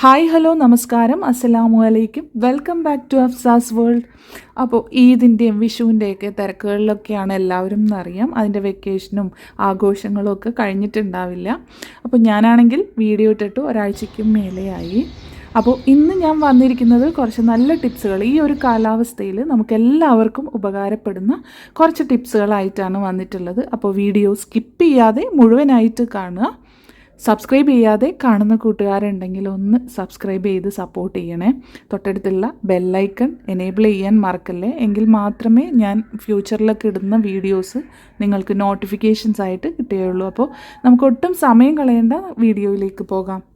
Hi hello നമസ്കാരം. അസ്സലാമു അലൈക്കും. Welcome back to Afsa's world അപ്പോൾ ഈദിന്റെയും വിഷുവിന്റെയൊക്കെ തിരക്കുകളിലൊക്കെയാണ് എല്ലാവരും എന്നറിയാം. അതിന്റെ വെക്കേഷനും ആഘോഷങ്ങളും ഒക്കെ കഴിഞ്ഞിട്ടുണ്ടാവില്ല. അപ്പോൾ ഞാനാണെങ്കിൽ വീഡിയോ ഇട്ടിട്ട് ഒരാഴ്ചയ്ക്കും മേലെയായി. അപ്പോൾ ഇന്ന് ഞാൻ വന്നിരിക്കുന്നത് കുറച്ച് നല്ല ടിപ്സുകൾ. ഈ ഒരു കാലാവസ്ഥയിൽ നമുക്ക് എല്ലാവർക്കും ഉപകാരപ്പെടുന്ന കുറച്ച് ടിപ്സുകളായിട്ടാണ് വന്നിട്ടുള്ളത്. അപ്പോൾ വീഡിയോ സ്കിപ്പ് ചെയ്യാതെ മുഴുവനായിട്ട് കാണുക. സബ്സ്ക്രൈബ് ചെയ്യാതെ കാണുന്ന കൂട്ടുകാരുണ്ടെങ്കിൽ ഒന്ന് സബ്സ്ക്രൈബ് ചെയ്ത് സപ്പോർട്ട് ചെയ്യണേ. തൊട്ടടുത്തുള്ള ബെല്ലൈക്കൺ എനേബിൾ ചെയ്യാൻ മറക്കല്ലേ. എങ്കിൽ മാത്രമേ ഞാൻ ഫ്യൂച്ചറിലൊക്കെ ഇടുന്ന വീഡിയോസ് നിങ്ങൾക്ക് നോട്ടിഫിക്കേഷൻസ് ആയിട്ട് കിട്ടുകയുള്ളൂ. അപ്പോൾ നമുക്ക് ഒട്ടും സമയം കളയേണ്ട വീഡിയോയിലേക്ക് പോകാം.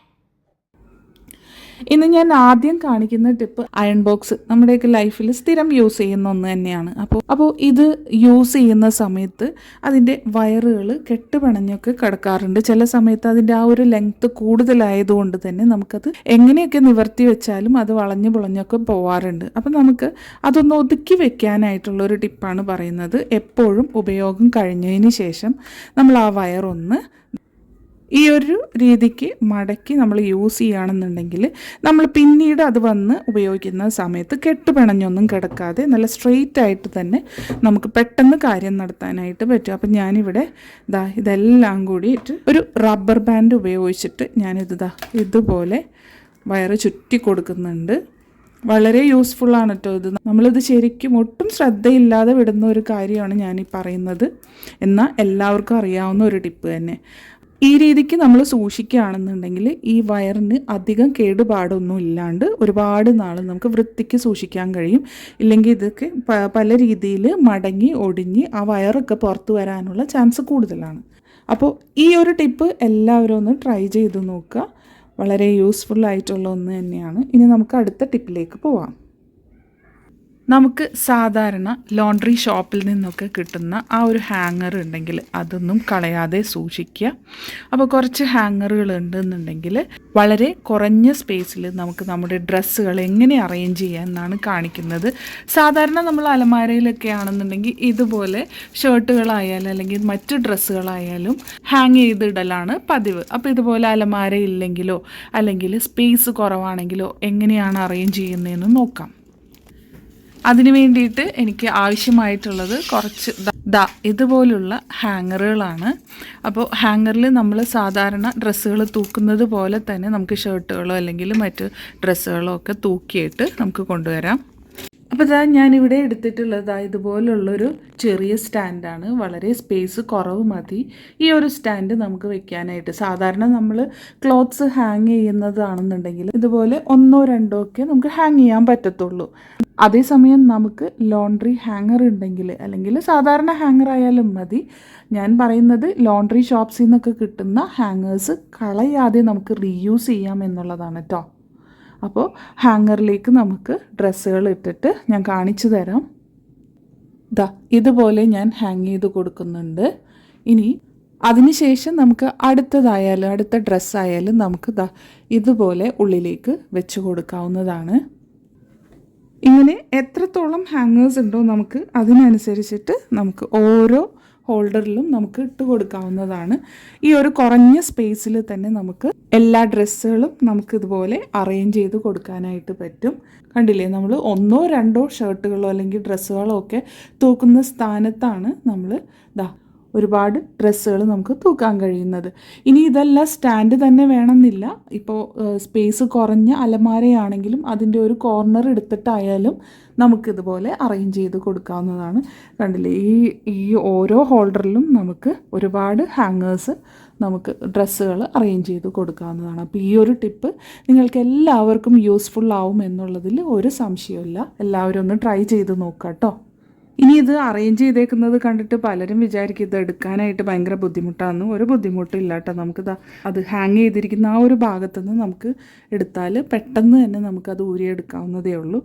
ഇന്ന് ഞാൻ ആദ്യം കാണിക്കുന്ന ടിപ്പ് അയൺ ബോക്സ് നമ്മുടെയൊക്കെ ലൈഫിൽ സ്ഥിരം യൂസ് ചെയ്യുന്ന ഒന്ന് തന്നെയാണ്. അപ്പോൾ അപ്പോൾ ഇത് യൂസ് ചെയ്യുന്ന സമയത്ത് അതിന്റെ വയറുകൾ കെട്ടുപണഞ്ഞൊക്കെ കിടക്കാറുണ്ട്. ചില സമയത്ത് അതിന്റെ ആ ഒരു ലെങ്ത്ത് കൂടുതലായതുകൊണ്ട് തന്നെ നമുക്കത് എങ്ങനെയൊക്കെ നിവർത്തി വെച്ചാലും അത് വളഞ്ഞു പുളഞ്ഞൊക്കെ പോവാറുണ്ട്. അപ്പം നമുക്ക് അതൊന്ന് ഒതുക്കി വെക്കാനായിട്ടുള്ള ഒരു ടിപ്പാണ് പറയുന്നത്. എപ്പോഴും ഉപയോഗം കഴിഞ്ഞതിന് ശേഷം നമ്മൾ ആ വയറൊന്ന് ഈ ഒരു രീതിക്ക് മടക്കി നമ്മൾ യൂസ് ചെയ്യുകയാണെന്നുണ്ടെങ്കിൽ നമ്മൾ പിന്നീട് അത് വന്ന് ഉപയോഗിക്കുന്ന സമയത്ത് കെട്ടുപിണഞ്ഞൊന്നും കിടക്കാതെ നല്ല സ്ട്രെയിറ്റ് ആയിട്ട് തന്നെ നമുക്ക് പെട്ടെന്ന് കാര്യം നടത്താനായിട്ട് പറ്റും. അപ്പം ഞാനിവിടെ ഇതാ ഇതെല്ലാം കൂടിയിട്ട് ഒരു റബ്ബർ ബാൻഡ് ഉപയോഗിച്ചിട്ട് ഞാനിത് ഇതാ ഇതുപോലെ വയറ് ചുറ്റി കൊടുക്കുന്നുണ്ട്. വളരെ യൂസ്ഫുള്ളാണ് കേട്ടോ ഇത്. നമ്മളിത് ശരിക്കും ഒട്ടും ശ്രദ്ധയില്ലാതെ വിടുന്ന ഒരു കാര്യമാണ് ഞാൻ പറയുന്നത്. എന്നാൽ എല്ലാവർക്കും അറിയാവുന്ന ഒരു ടിപ്പ് തന്നെ. ഈ രീതിക്ക് നമ്മൾ സൂക്ഷിക്കുകയാണെന്നുണ്ടെങ്കിൽ ഈ വയറിന് അധികം കേടുപാടൊന്നും ഇല്ലാണ്ട് ഒരുപാട് നാൾ നമുക്ക് വൃത്തിക്ക് സൂക്ഷിക്കാൻ കഴിയും. ഇല്ലെങ്കിൽ ഇതൊക്കെ പല രീതിയിൽ മടങ്ങി ഒടിഞ്ഞ് ആ വയറൊക്കെ പുറത്തു വരാനുള്ള ചാൻസ് കൂടുതലാണ്. അപ്പോൾ ഈ ഒരു ടിപ്പ് എല്ലാവരും ഒന്ന് ട്രൈ ചെയ്ത് നോക്കുക. വളരെ യൂസ്ഫുൾ ആയിട്ടുള്ള ഒന്ന് തന്നെയാണ്. ഇനി നമുക്ക് അടുത്ത ടിപ്പിലേക്ക് പോവാം. നമുക്ക് സാധാരണ ലോണ്ട്രി ഷോപ്പിൽ നിന്നൊക്കെ കിട്ടുന്ന ആ ഒരു ഹാങ്ങർ ഉണ്ടെങ്കിൽ അതൊന്നും കളയാതെ സൂക്ഷിക്കുക. അപ്പോൾ കുറച്ച് ഹാങ്ങറുകൾ ഉണ്ടെന്നുണ്ടെങ്കിൽ വളരെ കുറഞ്ഞ സ്പേസിൽ നമുക്ക് നമ്മുടെ ഡ്രസ്സുകൾ എങ്ങനെ അറേഞ്ച് ചെയ്യാം എന്നാണ് കാണിക്കുന്നത്. സാധാരണ നമ്മൾ അലമാരയിലൊക്കെ ആണെന്നുണ്ടെങ്കിൽ ഇതുപോലെ ഷർട്ടുകളായാലും അല്ലെങ്കിൽ മറ്റ് ഡ്രസ്സുകളായാലും ഹാങ് ചെയ്തിടലാണ് പതിവ്. അപ്പോൾ ഇതുപോലെ അലമാര ഇല്ലെങ്കിലോ അല്ലെങ്കിൽ സ്പേസ് കുറവാണെങ്കിലോ എങ്ങനെയാണ് അറേഞ്ച് ചെയ്യുന്നതെന്ന് നോക്കാം. അതിന് വേണ്ടിയിട്ട് എനിക്ക് ആവശ്യമായിട്ടുള്ളത് കുറച്ച് ദ- ഇതുപോലുള്ള ഹാങ്ങറുകളാണ്. അപ്പോൾ ഹാങ്ങറിൽ നമ്മൾ സാധാരണ ഡ്രസ്സുകൾ തൂക്കുന്നത് പോലെ തന്നെ നമുക്ക് ഷർട്ടുകളോ അല്ലെങ്കിൽ മറ്റ് ഡ്രസ്സുകളോ ഒക്കെ തൂക്കിയിട്ട് നമുക്ക് കൊണ്ടുവരാം. അപ്പോൾ ഇതാ ഞാനിവിടെ എടുത്തിട്ടുള്ളത് ഇതുപോലുള്ളൊരു ചെറിയ സ്റ്റാൻഡാണ്. വളരെ സ്പേസ് കുറവ് മതി. ഈ ഒരു സ്റ്റാൻഡ് നമുക്ക് വെക്കാനായിട്ട്. സാധാരണ നമ്മൾ ക്ലോത്ത്സ് ഹാങ് ചെയ്യുന്നതാണെന്നുണ്ടെങ്കിൽ ഇതുപോലെ ഒന്നോ രണ്ടോ ഒക്കെ നമുക്ക് ഹാങ് ചെയ്യാൻ പറ്റത്തുള്ളൂ. അതേസമയം നമുക്ക് ലോണ്ട്രി ഹാങ്ങർ ഉണ്ടെങ്കിൽ അല്ലെങ്കിൽ സാധാരണ ഹാങ്ങർ ആയാലും മതി. ഞാൻ പറയുന്നത് ലോണ്ട്രി ഷോപ്സിൽ നിന്നൊക്കെ കിട്ടുന്ന ഹാങ്ങേഴ്സ് കളയാതെ നമുക്ക് റീയൂസ് ചെയ്യാം എന്നുള്ളതാണ് കേട്ടോ അപ്പോൾ ഹാങ്ങറിലേക്ക് നമുക്ക് ഡ്രസ്സുകൾ ഇട്ടിട്ട് ഞാൻ കാണിച്ചു തരാം. ദാ ഇതുപോലെ ഞാൻ ഹാങ് ചെയ്ത് കൊടുക്കുന്നുണ്ട്. ഇനി അതിനുശേഷം നമുക്ക് അടുത്തതായാലും അടുത്ത ഡ്രസ്സായാലും നമുക്ക് ദാ ഇതുപോലെ ഉള്ളിലേക്ക് വെച്ച് കൊടുക്കാവുന്നതാണ്. ഇങ്ങനെ എത്രത്തോളം ഹാങ്ങേഴ്സ് ഉണ്ടോ നമുക്ക് അതിനനുസരിച്ചിട്ട് നമുക്ക് ഓരോ ഹോൾഡറിലും നമുക്ക് ഇട്ട് കൊടുക്കാവുന്നതാണ്. ഈ ഒരു കുറഞ്ഞ സ്പേസിൽ തന്നെ നമുക്ക് എല്ലാ ഡ്രസ്സുകളും നമുക്ക് ഇതുപോലെ അറേഞ്ച് ചെയ്ത് കൊടുക്കാനായിട്ട് പറ്റും. കണ്ടില്ലേ? നമ്മൾ ഒന്നോ രണ്ടോ ഷർട്ടുകളോ അല്ലെങ്കിൽ ഡ്രസ്സുകളോ ഒക്കെ തൂക്കുന്ന സ്ഥാനത്താണ് നമ്മൾ ദാ ഒരുപാട് ഡ്രസ്സുകൾ നമുക്ക് തൂക്കാൻ കഴിയുന്നത്. ഇനി ഇതെല്ലാം സ്റ്റാൻഡ് തന്നെ വേണമെന്നില്ല. ഇപ്പോൾ സ്പേസ് കുറഞ്ഞ അലമാരയാണെങ്കിലും അതിന്റെ ഒരു കോർണർ എടുത്തിട്ടായാലും നമുക്കിതുപോലെ അറേഞ്ച് ചെയ്ത് കൊടുക്കാവുന്നതാണ്. കണ്ടില്ലേ? ഈ ഈ ഓരോ ഹോൾഡറിലും നമുക്ക് ഒരുപാട് ഹാങ്ങേഴ്സ് നമുക്ക് ഡ്രസ്സുകൾ അറേഞ്ച് ചെയ്ത് കൊടുക്കാവുന്നതാണ്. അപ്പോൾ ഈ ഒരു ടിപ്പ് നിങ്ങൾക്ക് എല്ലാവർക്കും യൂസ്ഫുൾ ആവും എന്നുള്ളതിൽ ഒരു സംശയമില്ല എല്ലാവരും ഒന്ന് ട്രൈ ചെയ്ത് നോക്കുക കേട്ടോ. ഇനി ഇത് അറേഞ്ച് ചെയ്തേക്കുന്നത് കണ്ടിട്ട് പലരും വിചാരിക്കും ഇത് എടുക്കാനായിട്ട് ഭയങ്കര ബുദ്ധിമുട്ടാണെന്ന്. ഒരു ബുദ്ധിമുട്ടില്ല കേട്ടോ. നമുക്കിത് അത് ഹാങ് ചെയ്തിരിക്കുന്ന ആ ഒരു ഭാഗത്തുനിന്ന് നമുക്ക് എടുത്താൽ പെട്ടെന്ന് തന്നെ നമുക്കത് ഊരിയെടുക്കാവുന്നതേ ഉള്ളൂ.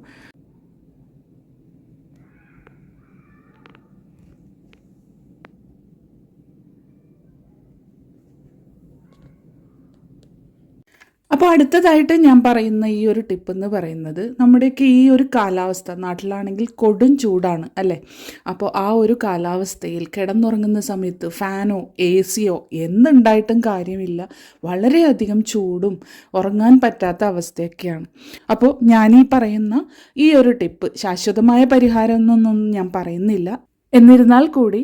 അപ്പോൾ അടുത്തതായിട്ട് ഞാൻ പറയുന്ന ഈ ഒരു ടിപ്പ് എന്ന് പറയുന്നത് നമ്മുടെയൊക്കെ ഈ ഒരു കാലാവസ്ഥ നാട്ടിലാണെങ്കിൽ കൊടും ചൂടാണ് അല്ലേ? അപ്പോൾ ആ ഒരു കാലാവസ്ഥയിൽ കിടന്നുറങ്ങുന്ന സമയത്ത് ഫാനോ എ സിയോ എന്തുണ്ടായിട്ടും കാര്യമില്ല. വളരെയധികം ചൂടും ഉറങ്ങാൻ പറ്റാത്ത അവസ്ഥയൊക്കെയാണ്. അപ്പോൾ ഞാനീ പറയുന്ന ഈ ഒരു ടിപ്പ് ശാശ്വതമായ പരിഹാരം എന്നൊന്നും ഞാൻ പറയുന്നില്ല. എന്നിരുന്നാൽ കൂടി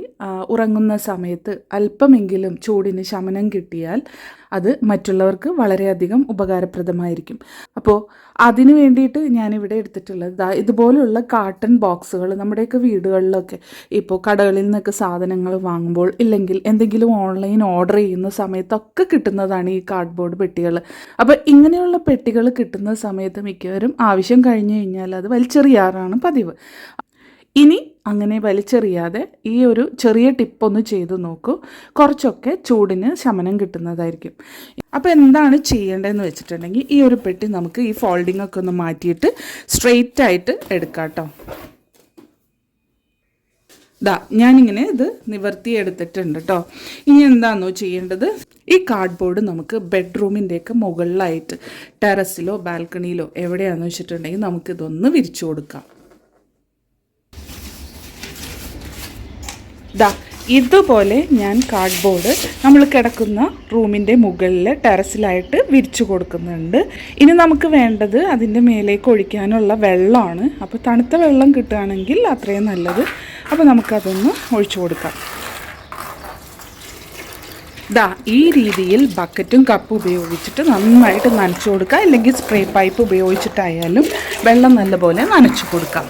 ഉറങ്ങുന്ന സമയത്ത് അല്പമെങ്കിലും ചൂടിന് ശമനം കിട്ടിയാൽ അത് മറ്റുള്ളവർക്ക് വളരെയധികം ഉപകാരപ്രദമായിരിക്കും. അപ്പോൾ അതിന് വേണ്ടിയിട്ട് ഞാനിവിടെ എടുത്തിട്ടുള്ളത് ഇതുപോലുള്ള കാട്ടൺ ബോക്സുകൾ നമ്മുടെയൊക്കെ വീടുകളിലൊക്കെ ഇപ്പോൾ കടകളിൽ നിന്നൊക്കെ സാധനങ്ങൾ വാങ്ങുമ്പോൾ ഇല്ലെങ്കിൽ എന്തെങ്കിലും ഓൺലൈൻ ഓർഡർ ചെയ്യുന്ന സമയത്തൊക്കെ കിട്ടുന്നതാണ് ഈ കാർഡ്ബോർഡ് പെട്ടികൾ. അപ്പോൾ ഇങ്ങനെയുള്ള പെട്ടികൾ കിട്ടുന്ന സമയത്ത് മിക്കവരും ആവശ്യം കഴിഞ്ഞു കഴിഞ്ഞാൽ അത് വലിച്ചെറിയാറാണ് പതിവ്. ഇനി അങ്ങനെ വലിച്ചെറിയാതെ ഈ ഒരു ചെറിയ ടിപ്പൊന്ന് ചെയ്ത് നോക്കൂ. കുറച്ചൊക്കെ ചൂടിന് ശമനം കിട്ടുന്നതായിരിക്കും. അപ്പോൾ എന്താണ് ചെയ്യേണ്ടതെന്ന് വെച്ചിട്ടുണ്ടെങ്കിൽ ഈ ഒരു പെട്ടി നമുക്ക് ഈ ഫോൾഡിംഗ് ഒക്കെ ഒന്ന് മാറ്റിയിട്ട് സ്ട്രെയിറ്റ് ആയിട്ട് എടുക്കാം കേട്ടോ ദാ ഞാനിങ്ങനെ ഇത് നിവർത്തി എടുത്തിട്ടുണ്ട് കേട്ടോ ഇനി എന്താണെന്നോ ചെയ്യേണ്ടത്? ഈ കാർഡ്ബോർഡ് നമുക്ക് ബെഡ്റൂമിന്റെയൊക്കെ മുകളിലായിട്ട് ടെറസിലോ ബാൽക്കണിയിലോ എവിടെയാണെന്ന് വെച്ചിട്ടുണ്ടെങ്കിൽ നമുക്കിതൊന്ന് വിരിച്ചു കൊടുക്കാം. ദാ ഇതുപോലെ ഞാൻ കാർഡ്ബോർഡ് നമ്മൾ കിടക്കുന്ന റൂമിന്റെ മുകളിൽ ടെറസിലായിട്ട് വിരിച്ചു കൊടുക്കുന്നുണ്ട്. ഇനി നമുക്ക് വേണ്ടത് അതിന്റെ മേലേക്ക് ഒഴിക്കാനുള്ള വെള്ളമാണ്. അപ്പോൾ തണുത്ത വെള്ളം കിട്ടുകയാണെങ്കിൽ അത്രയും നല്ലത്. അപ്പോൾ നമുക്കതൊന്ന് ഒഴിച്ചു കൊടുക്കാം. ദാ ഈ രീതിയിൽ ബക്കറ്റും കപ്പും ഉപയോഗിച്ചിട്ട് നന്നായിട്ട് നനച്ചു കൊടുക്കുക അല്ലെങ്കിൽ സ്പ്രേ പൈപ്പ് ഉപയോഗിച്ചിട്ടായാലും വെള്ളം നല്ലപോലെ നനച്ചു കൊടുക്കാം.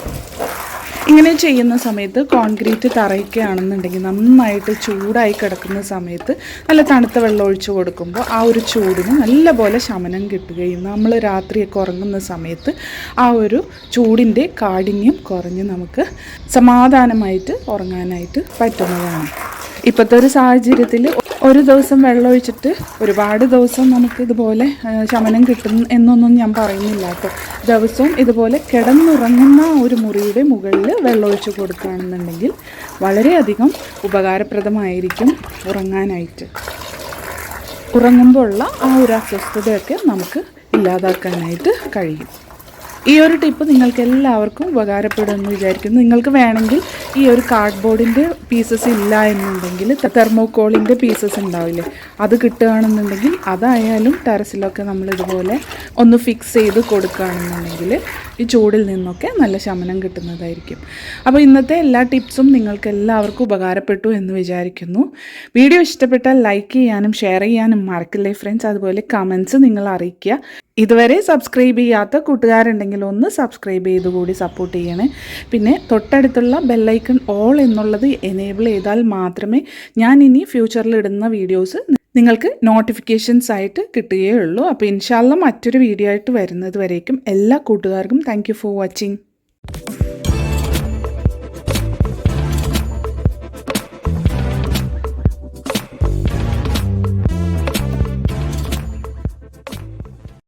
ഇങ്ങനെ ചെയ്യുന്ന സമയത്ത് കോൺക്രീറ്റ് തറയ്ക്കുകയാണെന്നുണ്ടെങ്കിൽ നന്നായിട്ട് ചൂടായി കിടക്കുന്ന സമയത്ത് നല്ല തണുത്ത വെള്ളം ഒഴിച്ചു കൊടുക്കുമ്പോൾ ആ ഒരു ചൂടിന് നല്ലപോലെ ശമനം കിട്ടുകയും നമ്മൾ രാത്രിയൊക്കെ ഉറങ്ങുന്ന സമയത്ത് ആ ഒരു ചൂടിന്റെ കാഠിന്യം കുറഞ്ഞ് നമുക്ക് സമാധാനമായിട്ട് ഉറങ്ങാനായിട്ട് പറ്റുന്നതാണ്. ഇപ്പോഴത്തെ ഒരു സാഹചര്യത്തിൽ ഒരു ദിവസം വെള്ളം ഒഴിച്ചിട്ട് ഒരുപാട് ദിവസം നമുക്ക് ഇതുപോലെ ശമനം കിട്ടും എന്നൊന്നും ഞാൻ പറയുന്നില്ല കേട്ടോ. ദിവസവും ഇതുപോലെ കിടന്നുറങ്ങുന്ന ഒരു മുറിയുടെ മുകളിൽ വെള്ളം ഒഴിച്ച് കൊടുക്കുകയാണെന്നുണ്ടെങ്കിൽ വളരെയധികം ഉപകാരപ്രദമായിരിക്കും ഉറങ്ങാനായിട്ട്. ഉറങ്ങുമ്പോൾ ഉള്ള ആ ഒരു അസ്വസ്ഥതയൊക്കെ നമുക്ക് ഇല്ലാതാക്കാനായിട്ട് കഴിയും. ഈ ഒരു ടിപ്പ് നിങ്ങൾക്ക് എല്ലാവർക്കും ഉപകാരപ്പെടുമെന്ന് വിചാരിക്കുന്നു. നിങ്ങൾക്ക് വേണമെങ്കിൽ ഈ ഒരു കാർഡ്ബോർഡിന്റെ പീസസ് ഇല്ല എന്നുണ്ടെങ്കിൽ തെർമോക്കോളിന്റെ പീസസ് ഉണ്ടാവില്ലേ? അത് കിട്ടുകയാണെന്നുണ്ടെങ്കിൽ അതായാലും ടെറസിലൊക്കെ നമ്മൾ ഇതുപോലെ ഒന്ന് ഫിക്സ് ചെയ്ത് കൊടുക്കുകയാണെന്നുണ്ടെങ്കിൽ ഈ ചൂടിൽ നിന്നൊക്കെ നല്ല ശമനം കിട്ടുന്നതായിരിക്കും. അപ്പോൾ ഇന്നത്തെ എല്ലാ ടിപ്സും നിങ്ങൾക്ക് എല്ലാവർക്കും ഉപകാരപ്പെട്ടു എന്ന് വിചാരിക്കുന്നു. വീഡിയോ ഇഷ്ടപ്പെട്ടാൽ ലൈക്ക് ചെയ്യാനും ഷെയർ ചെയ്യാനും മറക്കില്ലേ ഫ്രണ്ട്സ് അതുപോലെ കമൻസ് നിങ്ങൾ അറിയിക്കുക. ഇതുവരെ സബ്സ്ക്രൈബ് ചെയ്യാത്ത കൂട്ടുകാരുണ്ടെങ്കിൽ ഒന്ന് സബ്സ്ക്രൈബ് ചെയ്ത് കൂടി സപ്പോർട്ട് ചെയ്യണേ. പിന്നെ തൊട്ടടുത്തുള്ള ബെല്ലൈക്കൺ ഓൾ എന്നുള്ളത് എനേബിൾ ചെയ്താൽ മാത്രമേ ഞാൻ ഇനി ഫ്യൂച്ചറിൽ ഇടുന്ന വീഡിയോസ് നിങ്ങൾക്ക് നോട്ടിഫിക്കേഷൻസ് ആയിട്ട് കിട്ടുകയുള്ളൂ. അപ്പോൾ ഇൻഷാല്ല മറ്റൊരു വീഡിയോ ആയിട്ട് വരുന്നത് വരേക്കും. എല്ലാ കൂട്ടുകാർക്കും താങ്ക് ഫോർ വാച്ചിങ്